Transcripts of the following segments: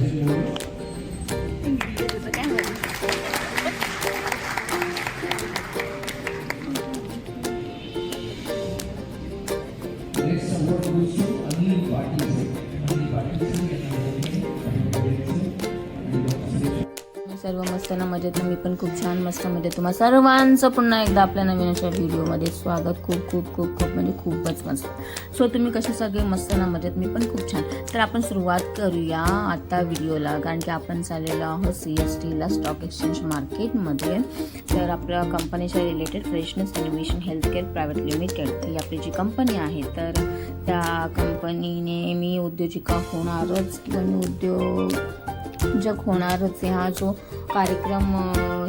Thank you. ना मजेत ना? मी पण खूप छान मस्त मजेत. तुम्हा सर्वांचं पुन्हा एकदा आपल्या नवीन अशा व्हिडिओमध्ये स्वागत. खूप खूप खूप खूप म्हणजे खूपच मस्त. सो तुम्ही कसे सगळे मस्त ना मजेत? मी पण खूप छान. तर आपण सुरुवात करूया आता व्हिडिओला कारण की आपण चाललेलो आहोत सी एस टीला स्टॉक एक्सचेंज मार्केटमध्ये तर आपल्या कंपनीच्या related freshness innovation healthcare private limited ही आपली जी कंपनी आहे तर त्या कंपनीने मी उद्योजिका होणारच. किंवा मी उद्योग जग होणारच आहे. हा जो कार्यक्रम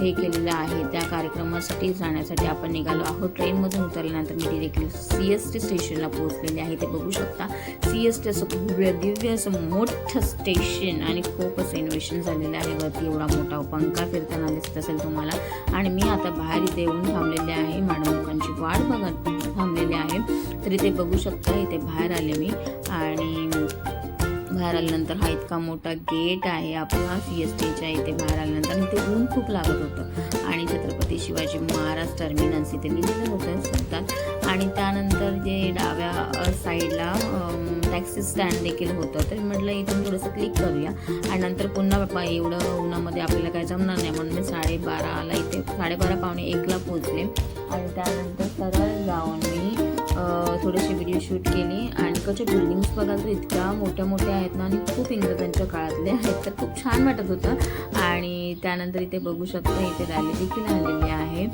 हे केलेला आहे त्या कार्यक्रमासाठी जाण्यासाठी आपण निघालो आहोत. ट्रेनमधून उतरल्यानंतर मी डिरेक्टली सी एस टी स्टेशनला पोहोचलेले आहे. ते बघू शकता. सी एस टी असं भव्य दिव्य असं मोठं स्टेशन आणि खूप असं इन्व्हेशन झालेलं आहे. वरती एवढा मोठा पंखा फिरताना दिसत असेल तुम्हाला. आणि मी आता बाहेर इथे येऊन थांबलेले आहे. मॅडम लोकांची वाट बघत थांबलेली आहे. तर इथे बघू शकता इथे बाहेर आले मी. आणि बाहेर आल्यानंतर हा इतका मोठा गेट आहे. आपला सी एस टीच्या इथे बाहेर आल्यानंतर आणि ते ऊन खूप लागत होतं. आणि छत्रपती शिवाजी महाराज टर्मिनस इथे लिहिलेलं होतं शब्दात आणि त्यानंतर जे डाव्या साईडला टॅक्सी स्टँड देखील होतं. तर म्हटलं इथून थोडंसं क्लिक करूया. आणि नंतर पुन्हा बाबा एवढं उन्हामध्ये आपल्याला काय जमणार नाही. म्हणून मी साडेबाराला इथे साडेबारा पावणे एकला पोचले आणि त्यानंतर सरळ जाऊन मी थोडेसे व्हिडिओ शूट केले. आणि कसे बिल्डिंग्स बघाल तर इतक्या मोठ्या मोठ्या आहेत ना आणि खूप इंग्रजांच्या काळातले आहेत. तर खूप छान वाटत होतं. आणि त्यानंतर इथे बघू शकता इथे रॅली देखील आलेली आहे.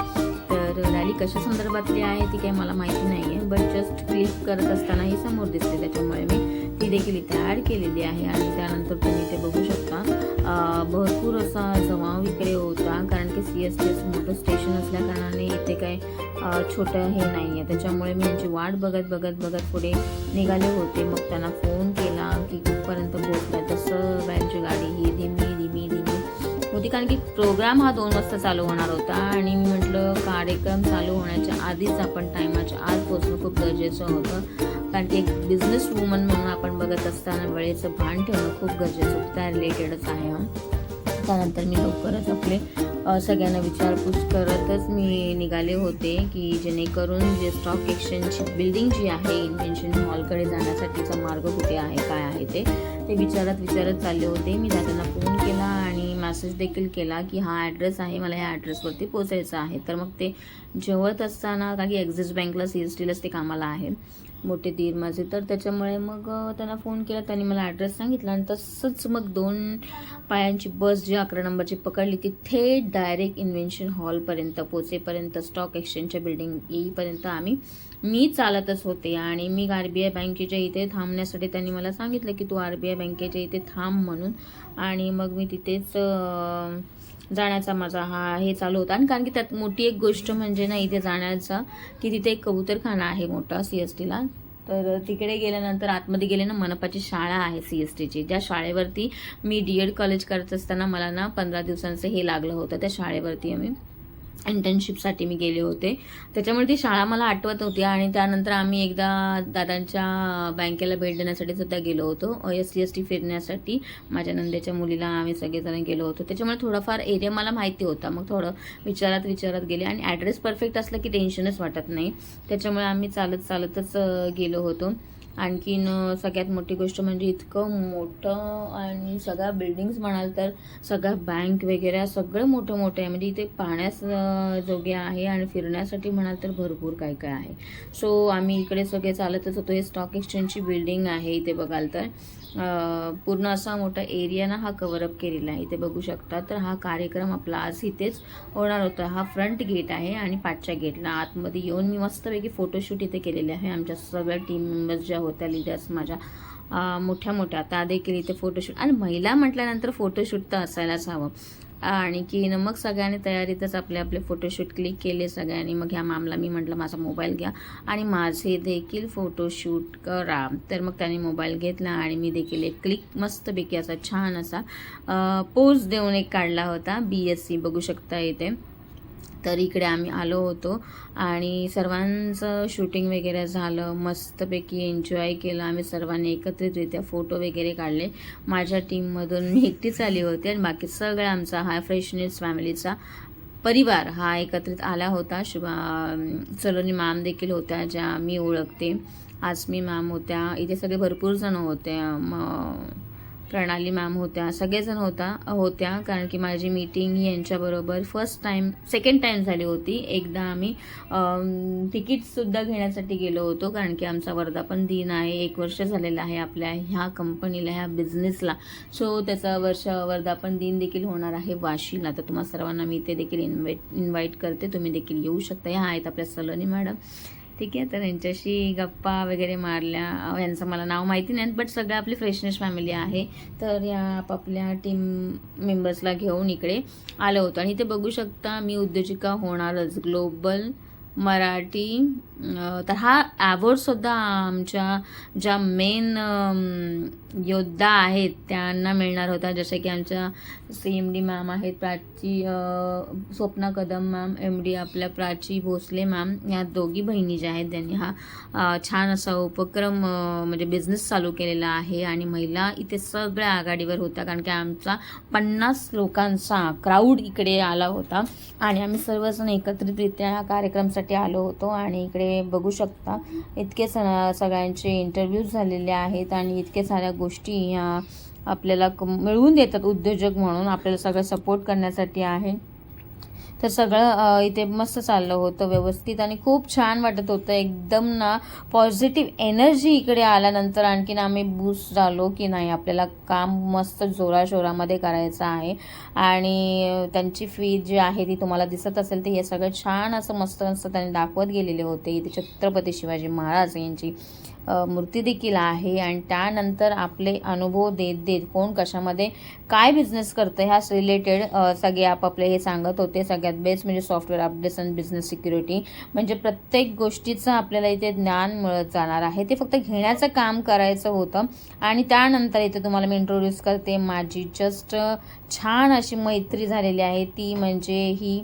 तर रॅली कशा संदर्भातली आहे ती काही मला माहिती नाही आहे बट जस्ट क्लिक करत असताना ही समोर दिसते त्याच्यामुळे मी ती देखील इथे ॲड केलेली आहे. आणि त्यानंतर तुम्ही इथे बघू शकता भरपूर असा जमाव इकडे होता. कारण की सी एस टी एस मोठं स्टेशन असल्या कारणाने इथे काही छोटं हे नाही आहे त्याच्यामुळे मी यांची वाट बघत बघत बघत पुढे निघाले होते. मग त्यांना फोन केला की कुठपर्यंत पोहोचला तसं व्हॅनची गाडी ही धीमी धीमी धीमी होती. कारण की प्रोग्राम हा दोन वाजता चालू होणार होता. आणि मी म्हटलं कार्यक्रम चालू होण्याच्या आधीच आपण टायमाच्या आत पोचणं खूप गरजेचं होतं. कारण की एक बिझनेस वुमन म्हणून आपण बघत असताना वेळेचं भान ठेवणं खूप गरजेचं होतं. त्या रिलेटेडच आहे. त्यानंतर मी लवकरच आपले सगळ्यांना विचारपूस करतच मी निघाले होते की जेणेकरून जे स्टॉक एक्सचेंज बिल्डिंग जी आहे इन्व्हेन्शन हॉलकडे जाण्यासाठीचा मार्ग कुठे आहे काय आहे ते ते विचारत विचारत चालले होते. मी जाताना फोन मेसेज देखील केला की हा ॲड्रेस आहे मला ह्या ॲड्रेसवरती पोचायचा आहे. तर मग ते जेवत असताना कारण की ॲक्झिस बँकला सी एस टीलाच ते कामाला आहे मोठे दीर माझे. तर त्याच्यामुळे मग त्यांना फोन केला. त्यांनी मला ॲड्रेस सांगितला आणि तसंच मग दोन पायांची बस जी अकरा नंबरची पकडली ती थेट डायरेक्ट इन्व्हेन्शन हॉलपर्यंत पोचेपर्यंत स्टॉक एक्सचेंजच्या बिल्डिंग येईपर्यंत आम्ही मी चालतच होते. आणि मी आर बी आय बँकेच्या इथे थांबण्यासाठी त्यांनी मला सांगितलं की तू आर बी आय बँकेच्या इथे थांब म्हणून. आणि मग मी तिथेच जाण्याचा माझा हा हे चालू होता. आणि कारण की त्यात मोठी एक गोष्ट म्हणजे ना इथे जाण्याचा की तिथे एक कबूतरखाना आहे मोठा सी एस टीला. तर तिकडे गेल्यानंतर आतमध्ये गेले ना मनपाची शाळा आहे सी एस टीची. ज्या शाळेवरती मी डी एड कॉलेज करत असताना मला ना पंधरा दिवसांचं हे लागलं होतं त्या शाळेवरती आम्ही इंटर्नशिपसाठी मी गेले होते. त्याच्यामुळे ती शाळा मला आठवत होती आणि त्यानंतर आम्ही एकदा दादांच्या बँकेला भेट देण्यासाठी सुद्धा गेलो होतो. एस सी एस टी फिरण्यासाठी. माझ्या नंदेच्या मुलीला आम्ही सगळेजण गेलो होतो. त्याच्यामुळे थोडाफार एरिया मला माहिती होता. मग थोडं विचारात विचारात गेले आणि ॲड्रेस परफेक्ट असला की टेन्शनच वाटत नाही. त्याच्यामुळे आम्ही चालत चालतच गेलो होतो. आणखीन सगळ्यात मोठी गोष्ट म्हणजे इतकं मोठं आणि सगळ्या बिल्डिंग्स म्हणाल तर सगळ्या बँक वगैरे सगळं मोठं मोठं आहे. म्हणजे इथे पाहण्यास जोगे आहे आणि फिरण्यासाठी म्हणाल तर भरपूर काय काय आहे. सो आम्ही इकडे सगळे चालतच होतो. हे स्टॉक एक्सचेंजची बिल्डिंग आहे इथे बघाल तर. पूर्ण असा मोठा एरियानं हा कव्हरअप केलेला आहे. इथे बघू शकता तर हा कार्यक्रम आपला आज इथेच होणार होता. हा फ्रंट गेट आहे आणि पाठच्या गेटला आतमध्ये येऊन मी मस्तपैकी फोटोशूट इथे केलेले आहे. आमच्या सगळ्या टीम मेंबर्स ज्या होत्या लिडर्स माझ्या मोठ्या मोठ्या त्या देखील इथे फोटोशूट आणि महिला म्हटल्यानंतर फोटोशूट तर असायलाच हवं. आणखी मग सगळ्यांनी तयारीतच आपले आपले फोटोशूट क्लिक केले सगळ्यांनी. मग ह्या मामला मी म्हटलं माझा मोबाईल घ्या. आणि माझे देखील फोटोशूट करा. तर मग त्यांनी मोबाईल घेतला आणि मी देखील एक क्लिक मस्तपैकी असा छान असा पोज देऊन एक काढला होता. बी एस सी बघू शकता इथे. तर इकडे आम्ही आलो होतो. आणि सर्वांचं शूटिंग वगैरे झालं. मस्तपैकी एन्जॉय केलं. आम्ही सर्वांनी एकत्रितरित्या फोटो वगैरे काढले. माझ्या टीममधून मी एकटीच आली होती आणि बाकी सगळा आमचा हा फ्रेशनेस फॅमिलीचा परिवार हा एकत्रित आला होता. शुभा सलोनी मॅम देखील होत्या ज्या मी ओळखते. आसमी मॅम होत्या. इथे सगळे भरपूर जण होते. मग प्रणाली मॅम होत्या सगळेजण होता होत्या कारण की माझी मीटिंग ही यांच्याबरोबर फर्स्ट टाईम सेकंड टाईम झाली होती. एकदा आम्ही तिकीटसुद्धा घेण्यासाठी गेलो होतो कारण की आमचा वर्धापन दिन आहे एक वर्ष झालेला आहे आपल्या ह्या कंपनीला ह्या बिझनेसला सो त्याचा वर्ष वर्धापन दिन देखील होणार आहे वाशीला. तर तुम्हा सर्वांना मी ते देखील इन्व्हाइट इन्व्हाइट करते. तुम्ही देखील येऊ शकता. ह्या आहेत आपल्या सलोनी मॅडम. ठीक आहे तर यांच्याशी गप्पा वगैरे मारल्या. यांचं मला नाव माहिती नाही बट सगळं आपली फ्रेशनेस फॅमिली आहे. तर या आपापल्या टीम मेंबर्सला घेऊन इकडे आलं होतं. आणि ते बघू शकता मी उद्योजिका होणारच ग्लोबल मराठी तर हा ॲवॉर्डसुद्धा आमच्या ज्या मेन योद्धा आहेत त्यांना मिळणार होता. जसे की आमच्या सी एम डी मॅम आहेत Prachi Swapna Kadam ma'am M D आपल्या प्राची भोसले मॅम या दोघी बहिणी ज्या आहेत त्यांनी हा छान असा उपक्रम म्हणजे बिझनेस चालू केलेला आहे. आणि महिला इथे सगळ्या आघाडीवर होत्या कारण की आमचा पन्नास लोकांचा क्राऊड इकडे आला होता. आणि आम्ही सर्वजण एकत्रितरित्या हा कार्यक्रमासाठी आलो होतो आणि इकडे बघू शकता इतके स सगळ्यांचे इंटरव्ह्यूज झालेले आहेत आणि इतके साऱ्या गोष्टी ह्या आपल्याला क- मिळवून देतात उद्योजक म्हणून आपल्याला सगळं सपोर्ट करण्यासाठी आहे. तर सगळं इथे मस्त चाललं होतं व्यवस्थित आणि खूप छान वाटत होतं. एकदम ना पॉझिटिव्ह एनर्जी इकडे आल्यानंतर आणखीन आम्ही बूस्ट झालो की नाही आपल्याला काम मस्त जोराशोरामध्ये करायचं आहे. आणि त्यांची फी जी आहे ती तुम्हाला दिसत असेल तर हे सगळं छान असं मस्त मस्त त्यांनी दाखवत गेलेले होते. इथे छत्रपती शिवाजी महाराज यांची. मूर्ती देखील आहे आणि त्यानंतर आपले अनुभव देत देत कोण कशामध्ये काय बिझनेस करतं ह्याच रिलेटेड सगळे आपापले हे सांगत होते. सगळ्यात बेस्ट म्हणजे software updates and business security म्हणजे प्रत्येक गोष्टीचं आपल्याला इथे ज्ञान मिळत जाणार आहे. ते फक्त घेण्याचं काम करायचं होतं. आणि त्यानंतर इथे तुम्हाला मी इंट्रोड्यूस करते माझी जस्ट छान अशी मैत्री झालेली आहे. ती म्हणजे ही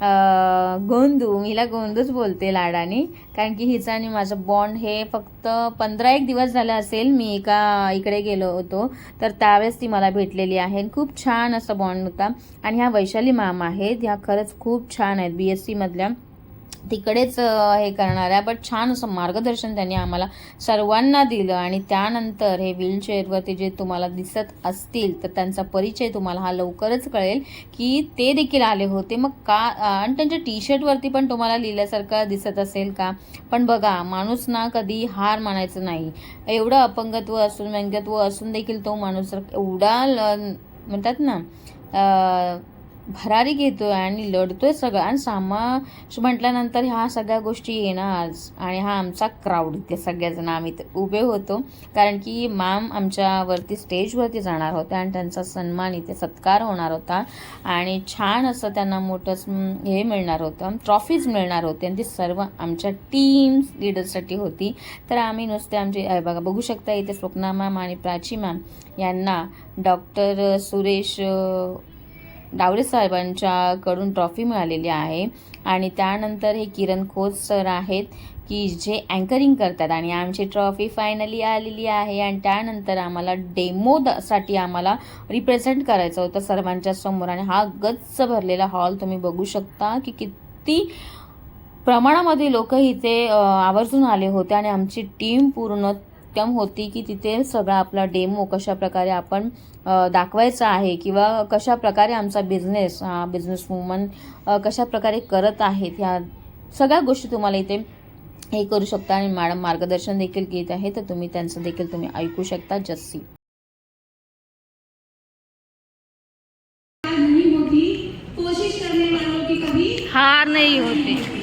गोंदू मीला हिला गोंदूच बोलते लाडाने. कारण की हिचा आणि माझं बॉन्ड हे फक्त पंधरा एक दिवस झालं असेल मी एका इकडे गेलो होतो. तर त्यावेळेस ती मला भेटलेली आहे. खूप छान असा बॉन्ड होता. आणि ह्या वैशाली मॅम आहेत ह्या खरंच खूप छान आहेत. बी एस सीमधल्या तिकडेच हे करणार आहे बट छान असं मार्गदर्शन त्यांनी आम्हाला सर्वांना दिलं आणि त्यानंतर हे व्हीलचेअरवरती जे तुम्हाला दिसत असतील तर त्यांचा परिचय तुम्हाला हा लवकरच कळेल की ते देखील आले होते. मग का आणि त्यांच्या टी शर्टवरती पण तुम्हाला लिहिल्यासारखं दिसत असेल का? पण बघा माणूस ना कधी हार मानायचं नाही. एवढं अपंगत्व असून व्यंगत्व असून देखील तो माणूस एवढा ल- म्हणतात ना अ, भरारी घेतोय आणि लढतोय सगळं. आणि समाज म्हटल्यानंतर ह्या सगळ्या गोष्टी येणार. आणि हा आमचा क्राऊड इथे सगळ्याजण. आम्ही ते उभे होतो. कारण की मॅम आमच्यावरती स्टेजवरती जाणार होत्या आणि त्यांचा सन्मान इथे सत्कार होणार होता. आणि छान असं त्यांना मोठं हे मिळणार होतं. ट्रॉफीज मिळणार होते. आणि ती सर्व आमच्या टीम लिडरसाठी होती. तर आम्ही नुसते आमचे बघा बघू शकता इथे स्वप्ना मॅम आणि प्राची मॅम यांना डॉक्टर सुरेश डावरे साहेबांच्याकडून ट्रॉफी मिळालेली आहे. आणि त्यानंतर हे किरण खोत सर आहेत की जे अँकरिंग करतात. आणि आमची ट्रॉफी फायनली आलेली आहे. आणि त्यानंतर आम्हाला डेमो आम्हाला रिप्रेझेंट करायचं होतं सर्वांच्या समोर. आणि हा गच्च भरलेला हॉल तुम्ही बघू शकता की किती प्रमाणामध्ये लोक इथे आवर्जून आले होते. आणि आमची टीम पूर्ण उत्तम होती की तिथे सगळा आपला डेमो कशा प्रकारे आपण दाखवायचा आहे किंवा कशा प्रकारे आमचा बिझनेस हा बिझनेस वुमन कशा प्रकारे करत आहेत ह्या सगळ्या गोष्टी तुम्हाला इथे हे करू शकता आणि मॅडम मार्गदर्शन देखील घेत आहे तर तुम्ही त्यांचं देखील तुम्ही ऐकू शकता जस्सी. हार नाही होती.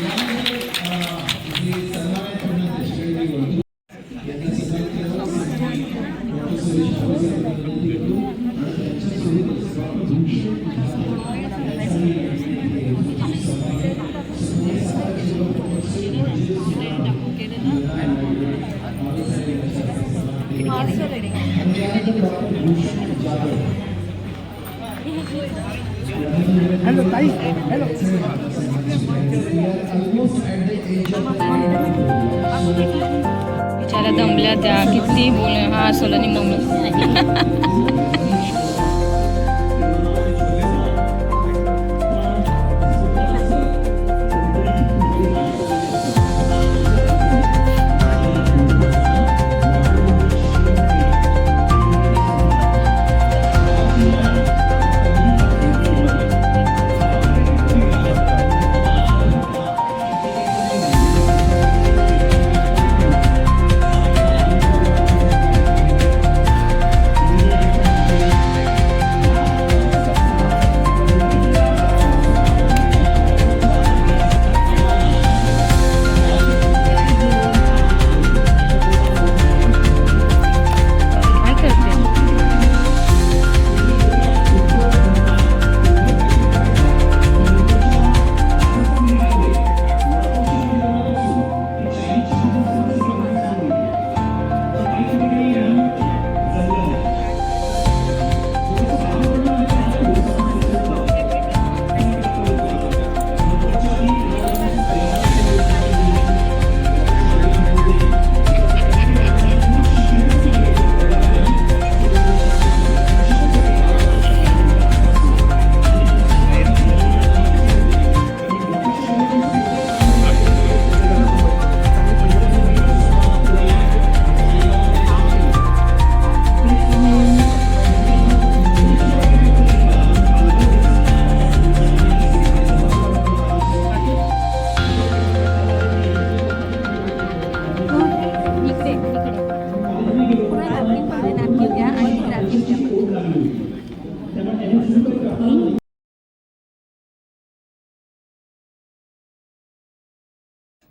Yeah.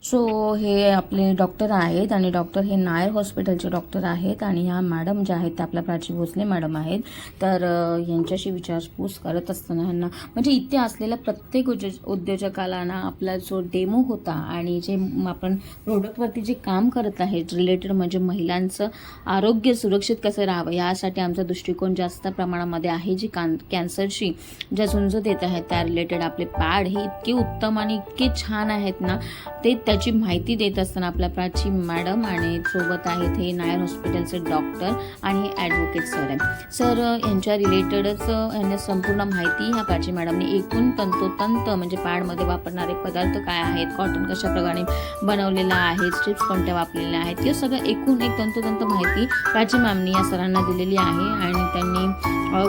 सो हे आपले डॉक्टर आहेत आणि डॉक्टर हे नायर हॉस्पिटलचे डॉक्टर आहेत आणि ह्या मॅडम ज्या आहेत त्या आपल्या प्राची भोसले मॅडम आहेत. तर यांच्याशी विचारपूस करत असताना ह्यांना म्हणजे इथे असलेल्या प्रत्येक उद्योज उद्योजकाला ना आपला जो डेमो होता आणि जे आपण प्रोडक्टवरती जे काम करत आहेत रिलेटेड म्हणजे महिलांचं आरोग्य सुरक्षित कसं राहावं यासाठी आमचा दृष्टिकोन जास्त प्रमाणामध्ये आहे. जी कान कॅन्सरशी ज्या झुंज देत आहेत त्या रिलेटेड आपले पॅड हे इतके उत्तम आणि इतके छान आहेत ना ते त्याची माहिती माहिती देत असताना आपल्या प्राची मॅडम आणि सोबत आहेत हे नायर हॉस्पिटलचे डॉक्टर आणि हे ॲडव्होकेट सर आहे. सर यांच्या रिलेटेडच यांनी संपूर्ण माहिती ह्या प्राची मॅडमने एकूण तंतोतंत म्हणजे पॅडमध्ये वापरणारे पदार्थ काय आहेत कॉटन कशाप्रकारे बनवलेलं बनवलेला आहे स्ट्रिप्स कोणत्या वापरलेल्या आहेत हे सगळं एकूण एक तंतोतंत माहिती प्राची मॅमनी या सरांना दिलेली आहे आणि त्यांनी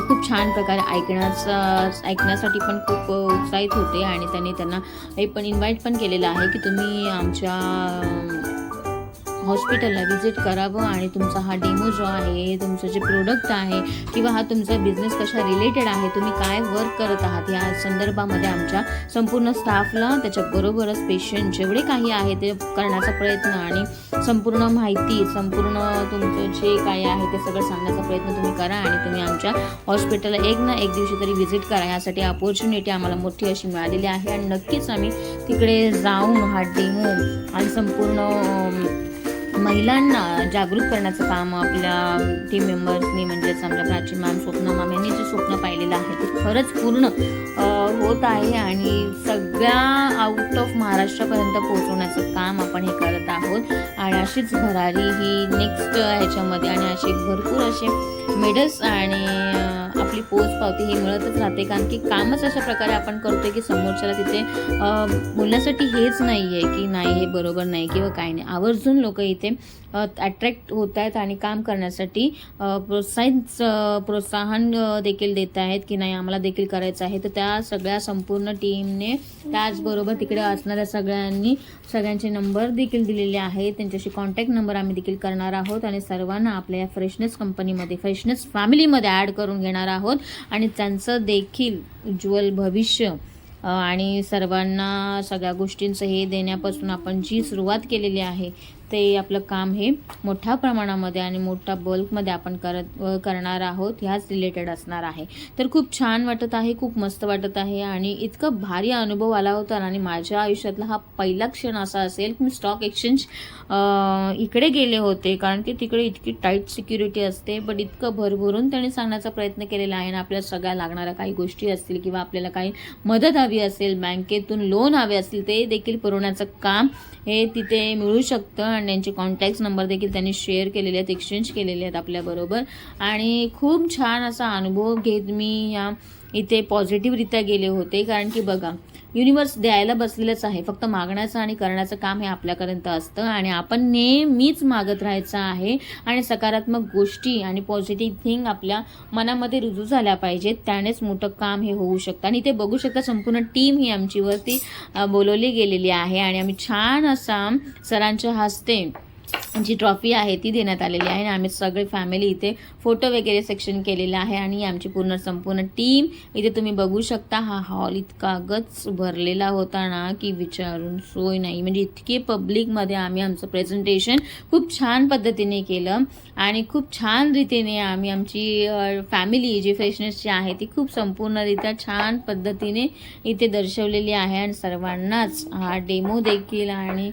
खूप छान प्रकारे ऐकण्याचा ऐकण्यासाठी पण खूप उत्साहित होते आणि त्यांनी त्यांना हे पण इन्व्हाइट पण केलेलं आहे की तुम्ही आमच्या हॉस्पिटलला व्हिजिट करावं आणि तुमचा हा डेमो जो आहे तुमचं जे प्रोडक्ट आहे किंवा हा तुमचा बिझनेस कशा रिलेटेड आहे तुम्ही काय वर्क करत आहात या संदर्भामध्ये आमच्या संपूर्ण स्टाफला त्याच्याबरोबरच पेशंट जेवढे काही आहे ते करण्याचा प्रयत्न आणि संपूर्ण माहिती संपूर्ण तुमचं जे काय आहे ते सगळं सांगण्याचा प्रयत्न तुम्ही करा आणि तुम्ही आमच्या हॉस्पिटलला एक ना एक दिवशी तरी व्हिजिट करा. यासाठी अपॉर्च्युनिटी आम्हाला मोठी अशी मिळालेली आहे आणि नक्कीच आम्ही तिकडे जाऊन हा डेमो आणि संपूर्ण महिलांना जागृत करण्याचं काम आपल्या टीम मेंबर्सनी म्हणजेच आमच्या प्राची मॅम स्वप्न मॅम यांनी जे स्वप्न पाहिलेलं आहे ते खरंच पूर्ण होत आहे आणि सगळ्या आउट ऑफ महाराष्ट्रापर्यंत पोहोचवण्याचं काम आपण हे करत आहोत. आणि अशीच भरारी ही नेक्स्ट ह्याच्यामध्ये आणि असे भरपूर असे मेडल्स आणि आपली पोच पावती ही मिळतच राहते. कारण की कामच अशा प्रकारे आपण करतोय की समोरच्याला तिथे बोलण्यासाठी हेच नाही आहे की नाही हे बरोबर नाही किंवा काही नाही. आवर्जून लोक इथे अट्रॅक्ट होत आहेत आणि काम करण्यासाठी प्रोत्साहित प्रोत्साहन देखील देत आहेत की नाही आम्हाला देखील करायचं आहे. तर त्या सगळ्या संपूर्ण टीमने त्याचबरोबर तिकडे असणाऱ्या सगळ्यांनी सगळ्यांचे नंबर देखील दिलेले आहेत. त्यांच्याशी कॉन्टॅक्ट नंबर आम्ही देखील करणार आहोत आणि सर्वांना आपल्या या फ्रेशनेस कंपनीमध्ये फ्रेशनेस फॅमिलीमध्ये ॲड करून घेणार आहोत. आणि त्यांचं देखील उज्ज्वल भविष्य आणि सर्वांना सगळ्या गोष्टींचं हे देण्यापासून आपण जी सुरुवात केलेली आहे ते आपलं काम हे मोठ्या प्रमाणामध्ये आणि मोठ्या बल्कमध्ये आपण करत करणार आहोत ह्याच रिलेटेड असणार आहे. तर खूप छान वाटत आहे खूप मस्त वाटत आहे आणि इतकं भारी अनुभव आला होता आणि माझ्या आयुष्यातला हा पहिला क्षण असा असेल की मी स्टॉक एक्सचेंज इकडे गेले होते. कारण की तिकडे इतकी टाईट सिक्युरिटी असते बट इतकं भरभरून त्यांनी सांगण्याचा प्रयत्न केलेला आहे आणि आपल्या सगळ्या लागणाऱ्या काही गोष्टी असतील किंवा आपल्याला काही मदत हवी असेल बँकेतून लोन हवे असतील ते देखील पुरवण्याचं काम हे तिथे मिळू शकतं आणि त्यांचे कॉन्टॅक्ट नंबर देखील त्यांनी शेअर केलेले आहेत एक्सचेंज केलेले आहेत आपल्याबरोबर आणि खूप छान असा अनुभव घेत मी या इथे पॉझिटिव्हरित्या गेले होते. कारण की बघा युनिवर्स द्यायला बसलेलंच आहे. फक्त मागण्याचं आणि करण्याचं काम हे आपल्यापर्यंत असतं आणि आपण नेहमीच मागत राहायचं आहे आणि सकारात्मक गोष्टी आणि पॉझिटिव्ह थिंग आपल्या मनामध्ये रुजू झाल्या पाहिजेत. त्यानेच मोठं काम हे होऊ शकतं. आणि ते बघू शकता संपूर्ण टीम ही आमची वरती बोलवली गेलेली आहे. आणि आम्ही छान असा सरांच्या हस्ते जी ट्रॉफी आहे ती देण्यात आलेली आहे आणि आम्ही सगळे फॅमिली इथे फोटो वगैरे सेक्शन केलेलं आहे आणि आमची पूर्ण संपूर्ण टीम इथे तुम्ही बघू शकता हा हॉल इतका गच भरलेला होता ना की विचारून सोय नाही. म्हणजे इतके पब्लिकमध्ये आम्ही आमचं प्रेझेंटेशन खूप छान पद्धतीने केलं आणि खूप छान रीतीने आम्ही आमची फॅमिली जी फ्रेशनेसची आहे ती खूप संपूर्णरित्या छान पद्धतीने इथे दर्शवलेली आहे आणि सर्वांनाच हा डेमो देखील आणि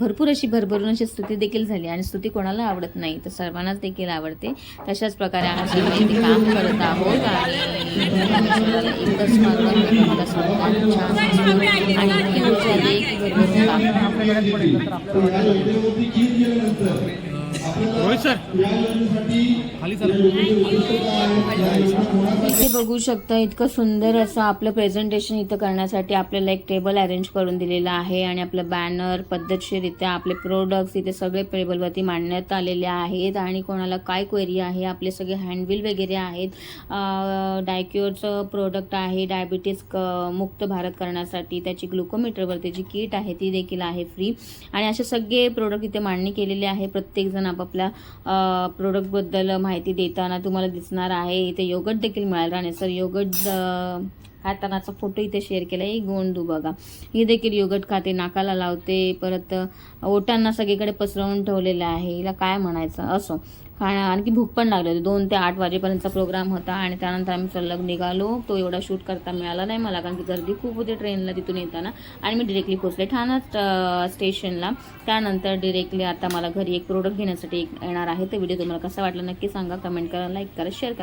भरपूर अशी भरभरून अशी स्तुती देखील झाली आणि स्तुती कोणाला आवडत नाही तर सर्वांनाच देखील आवडते. तशाच प्रकारे आम्ही काम करत आहोत आणि एकच मागणं आणि रोहित सर खाली इथे बघू शकता इतकं सुंदर असं आपलं प्रेझेंटेशन इथं करण्यासाठी आपल्याला एक टेबल अरेंज करून दिलेला आहे आणि आपलं बॅनर पद्धतशीरित्या आपले प्रोडक्ट्स इथे सगळे टेबलवरती मांडण्यात आलेले आहेत आणि कोणाला काय क्वेरी आहे आपले सगळे हँडबिल वगैरे आहेत. डायक्युअरचं प्रोडक्ट आहे डायबिटीज क मुक्त भारत करण्यासाठी त्याची ग्लुकोमीटरवरती जी किट आहे ती देखील आहे फ्री आणि असे सगळे प्रोडक्ट इथे मांडणी केलेली आहे. प्रत्येकजण आपापल्या प्रोडक्टबद्दल माहिती देताना तुम्हाला दिसणार आहे. इथे योगट देखील मिळालं. आणि सर योगट खातानाचा फोटो इथे शेअर केला आहे. गोंडू बघा. ही देखील योगट खाते. नाकाला लावते. परत ओटांना सगळीकडे पसरवून ठेवलेलं आहे. हिला काय म्हणायचं? असो. खाणं आणखी भूक पण लागली होती. दोन ते आठ वाजेपर्यंतचा प्रोग्राम होता आणि त्यानंतर आम्ही सलग निघालो. तो एवढा शूट करता मिळाला नाही मला कारण की गर्दी खूप होती ट्रेनला तिथून येताना. आणि मी डिरेक्टली पोचले ठाणा स्टेशनला त्यानंतर डिरेक्टली आता मला घरी एक प्रोडक्ट घेण्यासाठी एक येणार आहे. तो व्हिडिओ तुम्हाला कसा वाटला नक्की सांगा. कमेंट करा लाईक करा शेअर करा.